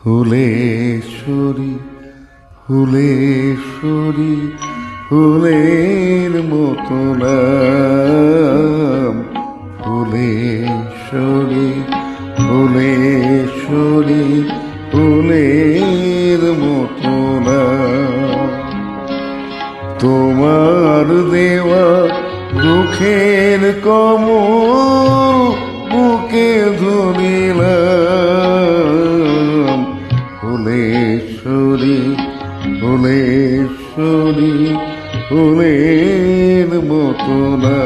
ফুলেশ্বরী ফুলেশ্বরী ফুলের মতো নাম। ফুলেশ্বরী ফুলেশ্বরী ফুলের মতো তোমার দেওয়া দুঃখের কমল ফুলেশ্বরী ফুলেশ্বরী ফুলের মতো না।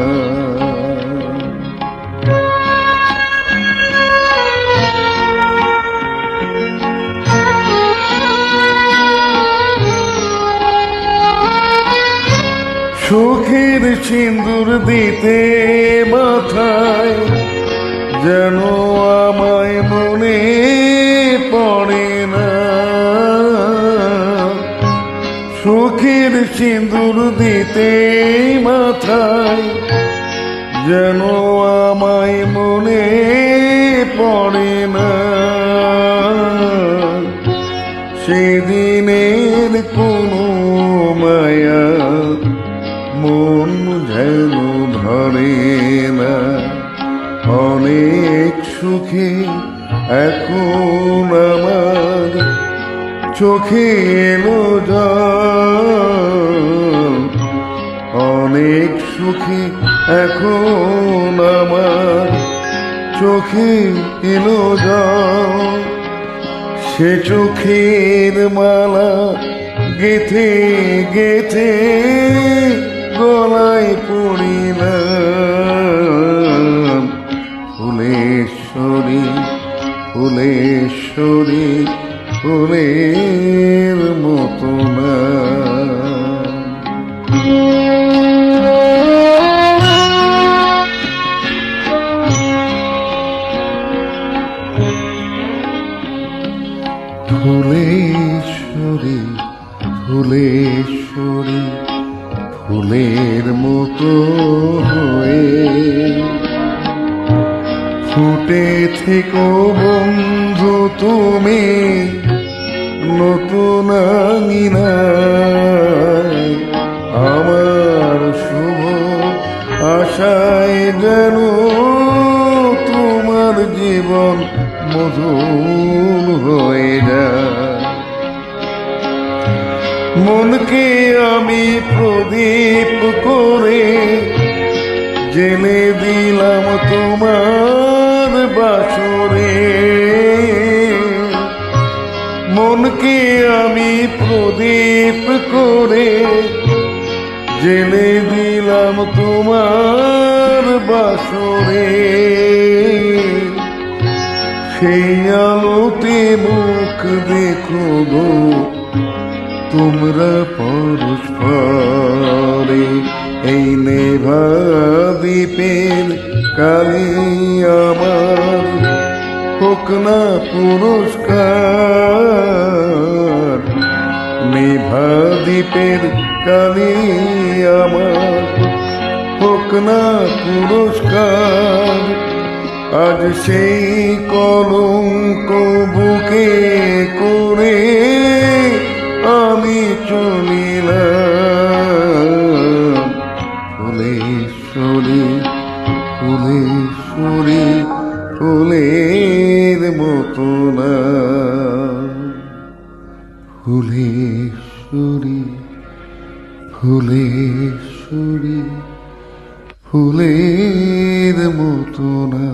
সুখের সিন্দুর দিতে মাথায় যেন সুখের সিঁদুর দিতে মাথায়, যেন আমায় মনে পড়ে না। সেদিনের কোনো মায়া মন যেন ধরে না। অনেক সুখে এখন আমার চোখে এলো অনেক সুখী এখন আমার চোখে এলো সে চোখের মালা গেথে গেথে গলায় পড়িলাম। ফুলেশ্বরী ফুলেশ্বরী ফুলের মতো না ফুলেশ্বরী ফুলেশ্বরী ফুলের মতো হয়ে ফুটে থেকো বন্ধু তুমি। নতুন আঙিনায় আমার শুভ আশায় যেন তোমার জীবন মধুর হয়ে যায়। মনকে আমি প্রদীপ করে জেলে দিলাম তোমার বাসরে। মনকে আমি প্রদীপ করে। জেলে দিলাম তোমার বাসরে। সেই আলোতে মুখ দেখো গো, তোমরা পরস্পরে এই নেভা দ্বীপের কালি আমার হোক না পুরস্কার। নেভা দ্বীপের কালি আমার। হোক না পুরস্কার, আজ সেই কলঙ্ক বুকে করে আমি চলিলাম। ফুলেশ্বরী ফুলেশ্বরী ফুলের মতো না। ফুলেশ্বরী ফুলেশ্বরী ফুলের মতো না।